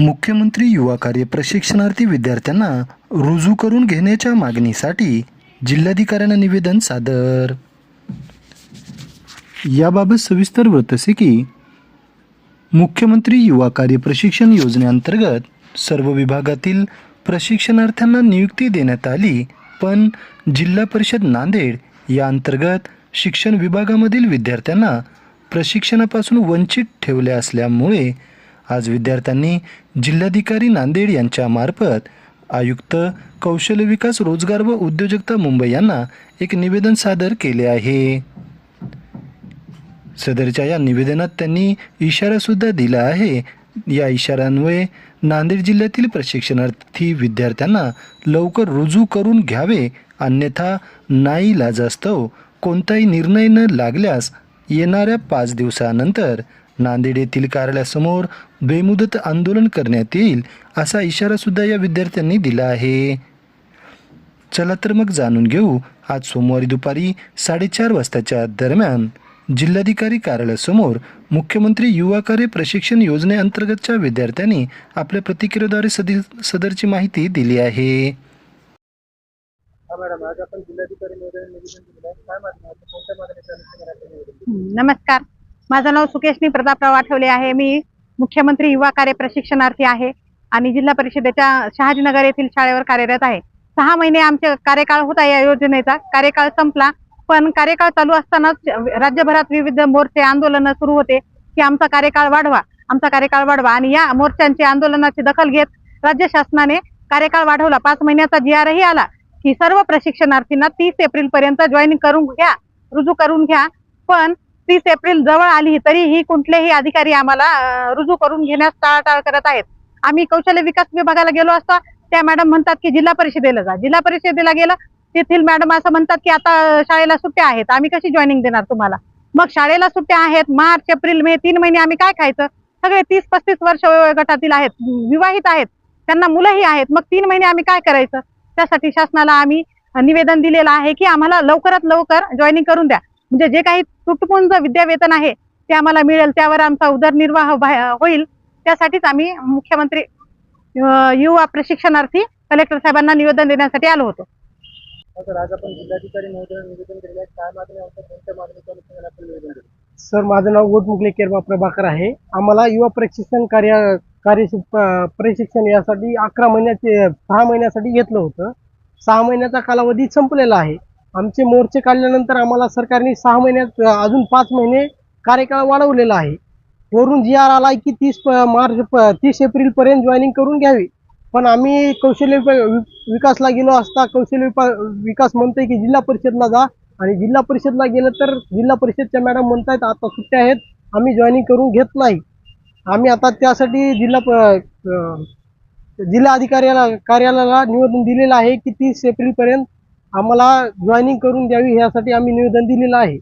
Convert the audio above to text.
मुख्यमंत्री युवा कार्य प्रशिक्षणार्थी विद्यार्थ्यांना रुजू करून घेण्याच्या मागणीसाठी जिल्हाधिकाऱ्यांना निवेदन सादर. याबाबत सविस्तर होत असे की मुख्यमंत्री युवा कार्य प्रशिक्षण योजनेअंतर्गत सर्व विभागातील प्रशिक्षणार्थ्यांना नियुक्ती देण्यात आली पण जिल्हा परिषद नांदेड या अंतर्गत शिक्षण विभागामधील विद्यार्थ्यांना प्रशिक्षणापासून वंचित ठेवले असल्यामुळे आज विद्यार्थ्यांनी जिल्हाधिकारी नांदेड यांच्यामार्फत आयुक्त कौशल्य विकास रोजगार व उद्योजकता मुंबई यांना एक निवेदन सादर केले आहे. सदरच्या या निवेदनात त्यांनी इशारासुद्धा दिला आहे. या इशाऱ्यान्वये नांदेड जिल्ह्यातील प्रशिक्षणार्थी विद्यार्थ्यांना लवकर रुजू करून घ्यावे अन्यथा नाही लाजास्तव कोणताही निर्णय न लागल्यास येणाऱ्या पाच दिवसानंतर नांदेड येथील कार्यालयासमोर बेमुदत आंदोलन करण्यात येईल असा इशारासुद्धा या विद्यार्थ्यांनी दिला आहे. चला तर मग जाणून घेऊ आज सोमवारी दुपारी साडेचार वाजताच्या दरम्यान जिल्हाधिकारी कार्यालयासमोर मुख्यमंत्री युवा कार्य प्रशिक्षण योजनेअंतर्गतच्या विद्यार्थ्यांनी आपल्या प्रतिक्रियेद्वारे सदी सदरची माहिती दिली आहे. नमस्कार. माझं नाव सुकेशनी प्रतापराव आठवले आहे. मी मुख्यमंत्री युवा कार्य प्रशिक्षणार्थी आहे आणि जिल्हा परिषदेच्या शहाजीनगर येथील शाळेवर कार्यरत आहे. सहा महिने आमचे कार्यकाळ होता या योजनेचा. कार्यकाळ संपला पण कार्यकाळ चालू असतानाच राज्यभरात विविध मोर्चे आंदोलन सुरू होते की आमचा कार्यकाळ वाढवा आमचा कार्यकाळ वाढवा. आणि या मोर्चांची आंदोलनाची दखल घेत राज्य शासनाने कार्यकाळ वाढवला. पाच महिन्याचा जी आरही आला की सर्व प्रशिक्षणार्थींना तीस एप्रिल पर्यंत जॉईन करून घ्या रुजू करून घ्या. पण तीस एप्रिल जवळ आली तरीही कुठलेही अधिकारी आम्हाला रुजू करून घेण्यास टाळाटाळ करत आहेत. आम्ही कौशल्य विकास विभागाला गेलो असता त्या मॅडम म्हणतात की जिल्हा परिषदेला जा. जिल्हा परिषदेला गेलं तेथील मॅडम असं म्हणतात की आता शाळेला सुट्ट्या आहेत आम्ही कशी जॉईनिंग देणार तुम्हाला? मग शाळेला सुट्ट्या आहेत मार्च एप्रिल मे तीन महिने आम्ही काय खायचं? सगळे तीस पस्तीस वर्ष वयोगटातील आहेत विवाहित आहेत त्यांना मुलंही आहेत मग तीन महिने आम्ही काय करायचं? त्यासाठी शासनाला आम्ही निवेदन दिलेलं आहे की आम्हाला लवकरात लवकर जॉईनिंग करून द्या. म्हणजे जे काही तुटपुंज विद्यावेतन आहे ते आम्हाला मिळेल त्यावर आमचा उदरनिर्वाह होईल. त्यासाठीच आम्ही मुख्यमंत्री युवा प्रशिक्षणार्थी कलेक्टर साहेबांना निवेदन देण्यासाठी आलो होतो. सर माझं नाव गोटमुकले केरबा प्रभाकर आहे. आम्हाला युवा प्रशिक्षण कार्य कार्य प्रशिक्षण यासाठी अकरा महिन्याचे सहा महिन्यासाठी घेतलं होतं. सहा महिन्याचा कालावधी संपलेला आहे. आमचे मोर्चे काढल्यानंतर आम्हाला सरकारने सहा महिन्यात अजून पाच महिने कार्यकाळ वाढवलेला आहे. वरून जी आर आला की तीस प- मार्च तीस एप्रिलपर्यंत जॉईनिंग करून घ्यावी. पण आम्ही कौशल्य विकासला गेलो असता कौशल्य विकास म्हणतोय की जिल्हा परिषदला जा. आणि जिल्हा परिषदला गेलं तर जिल्हा परिषदच्या मॅडम म्हणतायत आता सुट्ट्या आहेत आम्ही जॉईनिंग करून घेत नाही. आम्ही आता त्यासाठी जिल्हा जिल्हा अधिकाऱ्याला कार्यालयाला निवेदन दिलेलं आहे की तीस एप्रिलपर्यंत आम्हाला जॉईनिंग करून द्यावी यासाठी आम्ही निवेदन दिलेलं आहे.